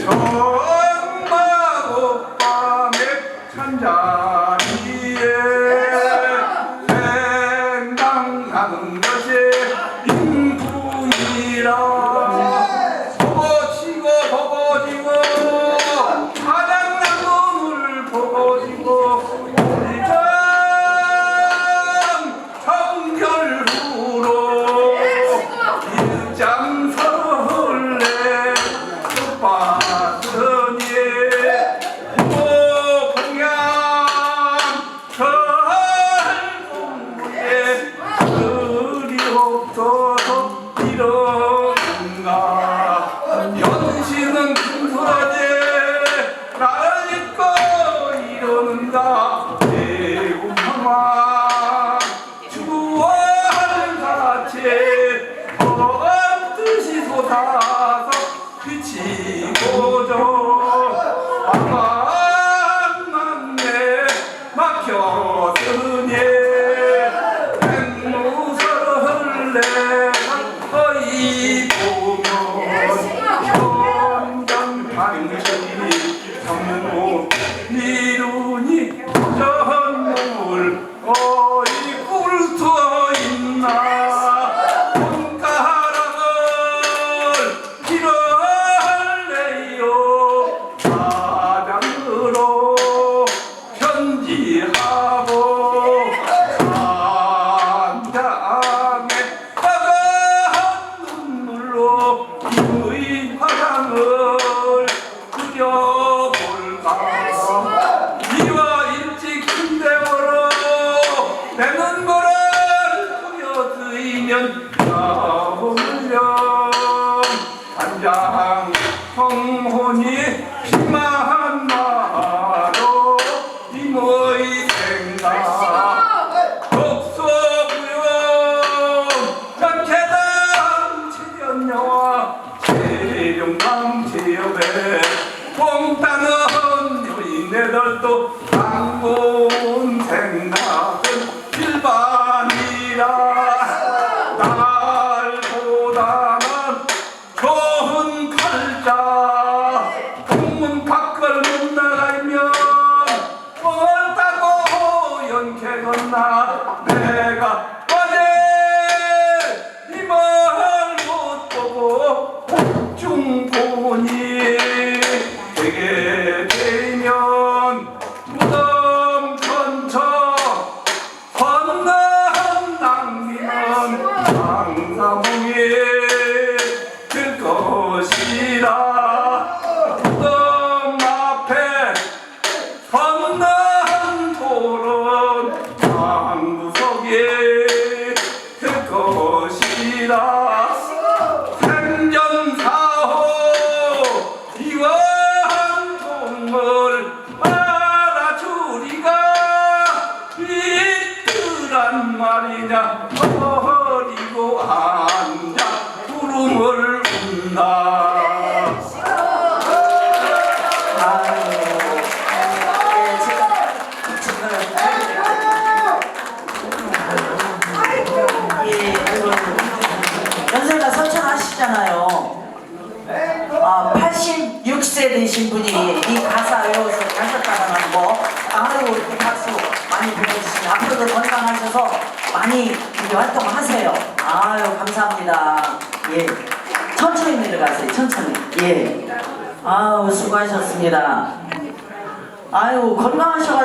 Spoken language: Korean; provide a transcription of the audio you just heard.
정마고 밤에 찬자리에 생각나는 같이 언뜻이 솟아서 비치고저 면 나오면 한장 성혼이 피만 마로 이모의 생각 독서부여. 전체당 체련여와 체령당 제협에 뽕따는 여인네들도 당군 생각은 일반 될 것이라. 무덤 앞에 건넌 토론 방구석에 될 것이라. 생전사호 동물 알아주리가. 이들란 말이냐 86세 되신 분이 이 가사 외워서 가셨다는 거, 아유, 이렇게 박수 많이 보내주시면 앞으로도 건강하셔서 많이 활동하세요. 아유, 감사합니다. 예. 천천히 내려가세요, 천천히. 예. 아유, 수고하셨습니다. 아유, 건강하셔가지고.